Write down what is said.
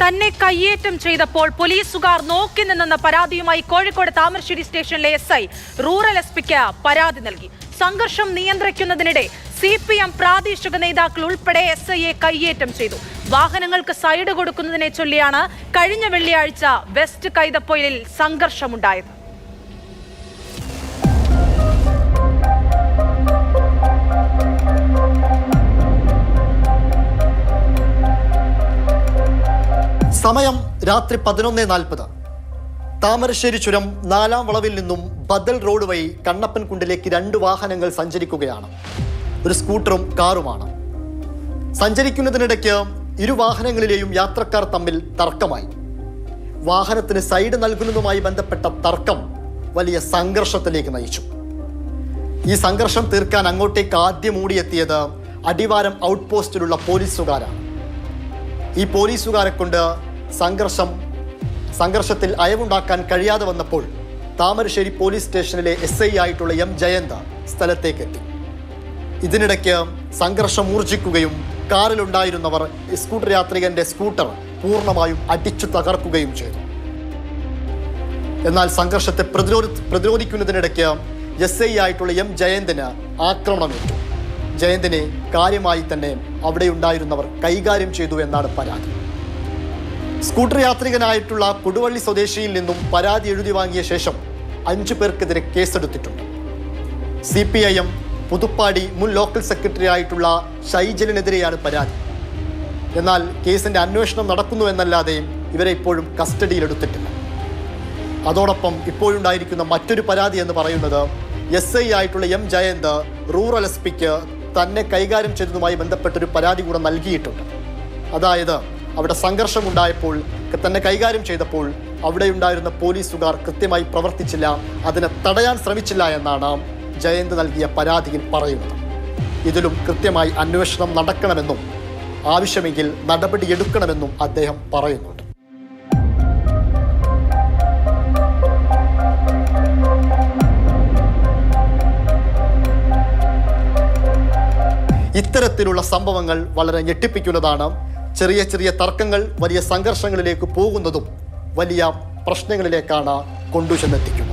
തന്നെ കയ്യേറ്റം ചെയ്തപ്പോൾ പോലീസുകാർ നോക്കി നിന്നെന്ന പരാതിയുമായി കോഴിക്കോട് താമരശ്ശേരി സ്റ്റേഷനിലെ എസ് ഐ റൂറൽ എസ് പിക്ക് പരാതി നൽകി. സംഘർഷം നിയന്ത്രിക്കുന്നതിനിടെ സി പി എം പ്രാദേശിക നേതാക്കൾ ഉൾപ്പെടെ എസ് ഐയെ കയ്യേറ്റം ചെയ്തു. വാഹനങ്ങൾക്ക് സൈഡ് കൊടുക്കുന്നതിനെ ചൊല്ലിയാണ് കഴിഞ്ഞ വെള്ളിയാഴ്ച വെസ്റ്റ് കൈതപ്പൊയിലിൽ സംഘർഷമുണ്ടായത്. സമയം രാത്രി പതിനൊന്ന് നാൽപ്പത്. താമരശ്ശേരി ചുരം നാലാം വളവിൽ നിന്നും ബദൽ റോഡ് വഴി കണ്ണപ്പൻ കണ്ണപ്പൻകുണ്ടിലേക്ക് രണ്ട് വാഹനങ്ങൾ സഞ്ചരിക്കുകയാണ്. ഒരു സ്കൂട്ടറും കാറുമാണ്. സഞ്ചരിക്കുന്നതിനിടയ്ക്ക് ഇരു വാഹനങ്ങളിലെയും യാത്രക്കാർ തമ്മിൽ തർക്കമായി. വാഹനത്തിന് സൈഡ് നൽകുന്നതുമായി ബന്ധപ്പെട്ട തർക്കം വലിയ സംഘർഷത്തിലേക്ക് നയിച്ചു. ഈ സംഘർഷം തീർക്കാൻ അങ്ങോട്ടേക്ക് ആദ്യം ഓടിയെത്തിയത് അടിവാരം ഔട്ട് പോസ്റ്റിലുള്ള പോലീസുകാരാണ്. ഈ പോലീസുകാരെ കൊണ്ട് സംഘർഷം സംഘർഷത്തിൽ അയവുണ്ടാക്കാൻ കഴിയാതെ വന്നപ്പോൾ താമരശ്ശേരി പോലീസ് സ്റ്റേഷനിലെ എസ് ഐ ആയിട്ടുള്ള എം ജയന്ത സ്ഥലത്തേക്കെത്തി ഇതിനിടയ്ക്ക് സംഘർഷം ഊർജിക്കുകയും കാറിലുണ്ടായിരുന്നവർ സ്കൂട്ടർ യാത്രികന്റെ സ്കൂട്ടർ പൂർണമായും അടിച്ചു തകർക്കുകയും ചെയ്തു. എന്നാൽ സംഘർഷത്തെ പ്രതിരോധി പ്രതിരോധിക്കുന്നതിനിടയ്ക്ക് എസ് ഐ ആയിട്ടുള്ള എം ജയന്തിന് ആക്രമണമേറ്റു. ജയന്തിനെ കാര്യമായി തന്നെ അവിടെയുണ്ടായിരുന്നവർ കൈകാര്യം ചെയ്തു എന്നാണ് പരാതി. സ്കൂട്ടർ യാത്രികനായിട്ടുള്ള കൊടുവള്ളി സ്വദേശിയിൽ നിന്നും പരാതി എഴുതി വാങ്ങിയ ശേഷം അഞ്ചു പേർക്കെതിരെ കേസെടുത്തിട്ടുണ്ട്. C P I M Puthuppady മുൻ ലോക്കൽ സെക്രട്ടറി ആയിട്ടുള്ള ഷൈജലിനെതിരെയാണ് പരാതി. എന്നാൽ കേസിന്റെ അന്വേഷണം നടക്കുന്നു എന്നല്ലാതെ ഇവരെ ഇപ്പോഴും കസ്റ്റഡിയിലെടുത്തിട്ടില്ല. അതോടൊപ്പം ഇപ്പോഴുണ്ടായിരിക്കുന്ന മറ്റൊരു പരാതി എന്ന് പറയുന്നത് എസ് ഐ ആയിട്ടുള്ള എം ജയന്ത് റൂറൽ എസ് പിക്ക് തന്നെ കൈകാര്യം ചെയ്തതുമായി ബന്ധപ്പെട്ടൊരു പരാതി കൂടെ നൽകിയിട്ടുണ്ട്. അതായത് അവിടെ സംഘർഷമുണ്ടായപ്പോൾ തന്നെ കൈകാര്യം ചെയ്തപ്പോൾ അവിടെ ഉണ്ടായിരുന്ന പോലീസുകാർ കൃത്യമായി പ്രവർത്തിച്ചില്ല. അതിനെ തടയാൻ ശ്രമിച്ചില്ല എന്നാണ് ജയന്ത് നൽകിയ പരാതിയിൽ പറയുന്നത്. ഇതിലും കൃത്യമായി അന്വേഷണം നടക്കണമെന്നും ആവശ്യമെങ്കിൽ നടപടിയെടുക്കണമെന്നും അദ്ദേഹം പറയുന്നുണ്ട്. ഇത്തരത്തിലുള്ള സംഭവങ്ങൾ വളരെ ഞെട്ടിപ്പിക്കുന്നതാണ് ചെറിയ ചെറിയ തർക്കങ്ങൾ വലിയ സംഘർഷങ്ങളിലേക്ക് പോകുന്നതും വലിയ പ്രശ്നങ്ങളിലേക്കാണ് കൊണ്ടുചെന്നെത്തിക്കുന്നത്.